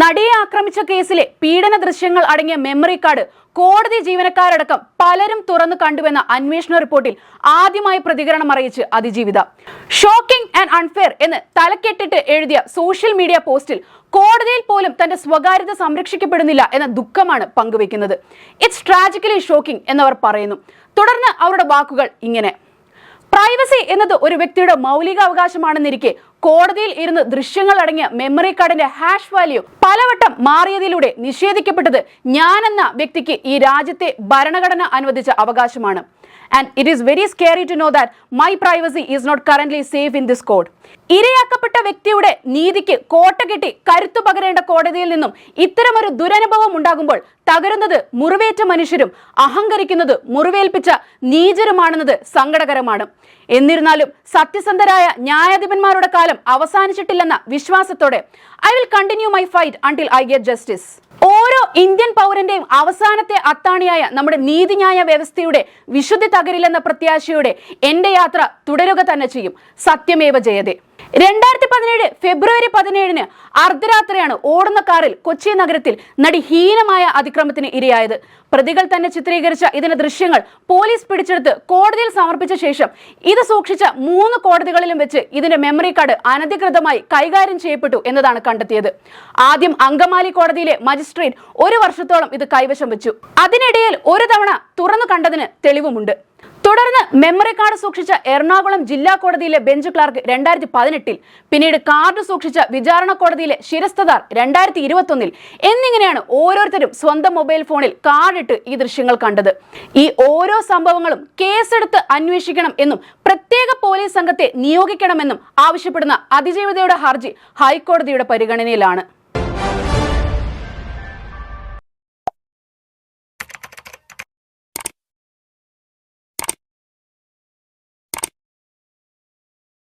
നടിയെ ആക്രമിച്ച കേസിലെ പീഡന ദൃശ്യങ്ങൾ അടങ്ങിയ മെമ്മറി കാർഡ് കോടതി ജീവനക്കാരടക്കം പലരും തുറന്നു കണ്ടുവെന്ന അന്വേഷണ റിപ്പോർട്ടിൽ ആദ്യമായി പ്രതികരണം അറിയിച്ച് അതിജീവിത. ഷോക്കിംഗ് ആൻഡ് അൺഫെയർ എന്ന് തലക്കെട്ടിട്ട് എഴുതിയ സോഷ്യൽ മീഡിയ പോസ്റ്റിൽ കോടതിയിൽ പോലും തന്റെ സ്വകാര്യത സംരക്ഷിക്കപ്പെടുന്നില്ല എന്ന ദുഃഖമാണ് പങ്കുവെക്കുന്നത് ഇറ്റ്സ് ട്രാജിക്കലി ഷോക്കിംഗ് എന്നവർ പറയുന്നു. തുടർന്ന് അവരുടെ വാക്കുകൾ ഇങ്ങനെ. പ്രൈവസി എന്നത് ഒരു വ്യക്തിയുടെ മൗലിക അവകാശമാണെന്നിരിക്കെ കോടതിയിൽ ഇരുന്ന് ദൃശ്യങ്ങൾ അടങ്ങിയ മെമ്മറി കാർഡിന്റെ ഹാഷ് വാല്യൂ പലവട്ടം മാറിയതിലൂടെ നിഷേധിക്കപ്പെട്ടത് ഞാനെന്ന വ്യക്തിക്ക് ഈ രാജ്യത്തെ ഭരണഘടന അനുവദിച്ച അവകാശമാണ്. And it is very scary to know that my privacy is not current safe in this code ഇരയാക്കപ്പെട്ട വ്യക്തിയുടെ നീതിക്ക് കോട്ട കെട്ടി കരുത്തു പകരേണ്ട കോടതിയിൽ നിന്നും ഇത്തരമൊരു ദുരനുഭവം ഉണ്ടാകുമ്പോൾ തകരുന്നത് മുറിവേറ്റ മനുഷ്യരും അഹങ്കരിക്കുന്നത് മുറിവേൽപ്പിച്ച നീചരുമാണെന്നത് സങ്കടകരമാണ്. എന്നിരുന്നാലും സത്യസന്ധരായ ന്യായാധിപന്മാരുടെ കാലം അവസാനിച്ചിട്ടില്ലെന്ന വിശ്വാസത്തോടെ I will continue my fight until I get justice Indian പൗരന്റെയും അവസാനത്തെ അത്താണിയായ നമ്മുടെ നീതിന്യായ വ്യവസ്ഥയുടെ വിശുദ്ധി തകരില്ലെന്ന പ്രത്യാശയോടെ എന്റെ യാത്ര തുടരുക തന്നെ ചെയ്യും. സത്യമേവ ജയതേ. രണ്ടായിരത്തി പതിനേഴ് ഫെബ്രുവരി പതിനേഴിന് അർദ്ധരാത്രിയാണ് ഓടുന്ന കാറിൽ കൊച്ചി നഗരത്തിൽ നടി ഹീനമായ അതിക്രമത്തിന് ഇരയായത്. പ്രതികൾ തന്നെ ചിത്രീകരിച്ച ഇതിന്റെ ദൃശ്യങ്ങൾ പോലീസ് പിടിച്ചെടുത്ത് കോടതിയിൽ സമർപ്പിച്ച ശേഷം ഇത് സൂക്ഷിച്ച മൂന്ന് കോടതികളിലും വെച്ച് ഇതിന്റെ മെമ്മറി കാർഡ് അനധികൃതമായി കൈകാര്യം ചെയ്യപ്പെട്ടു എന്നതാണ് കണ്ടെത്തിയത്. ആദ്യം അങ്കമാലി കോടതിയിലെ മജിസ്ട്രേറ്റ് ഒരു വർഷത്തോളം ഇത് കൈവശം വെച്ചു. അതിനിടയിൽ ഒരു തവണ തുറന്നു കണ്ടതിന് തെളിവുമുണ്ട്. തുടർന്ന് മെമ്മറി കാർഡ് സൂക്ഷിച്ച എറണാകുളം ജില്ലാ കോടതിയിലെ ബെഞ്ച് ക്ലാർക്ക് രണ്ടായിരത്തി പതിനെട്ടിൽ പിന്നീട് കാർഡ് സൂക്ഷിച്ച വിചാരണ കോടതിയിലെ ശിരസ്തദാർ രണ്ടായിരത്തി ഇരുപത്തൊന്നിൽ എന്നിങ്ങനെയാണ് ഓരോരുത്തരും സ്വന്തം മൊബൈൽ ഫോണിൽ കാർഡിട്ട് ഈ ദൃശ്യങ്ങൾ കണ്ടത്. ഈ ഓരോ സംഭവങ്ങളും കേസെടുത്ത് അന്വേഷിക്കണം എന്നും പ്രത്യേക പോലീസ് സംഘത്തെ നിയോഗിക്കണമെന്നും ആവശ്യപ്പെടുന്ന അതിജീവിതയുടെ ഹർജി ഹൈക്കോടതിയുടെ പരിഗണനയിലാണ്.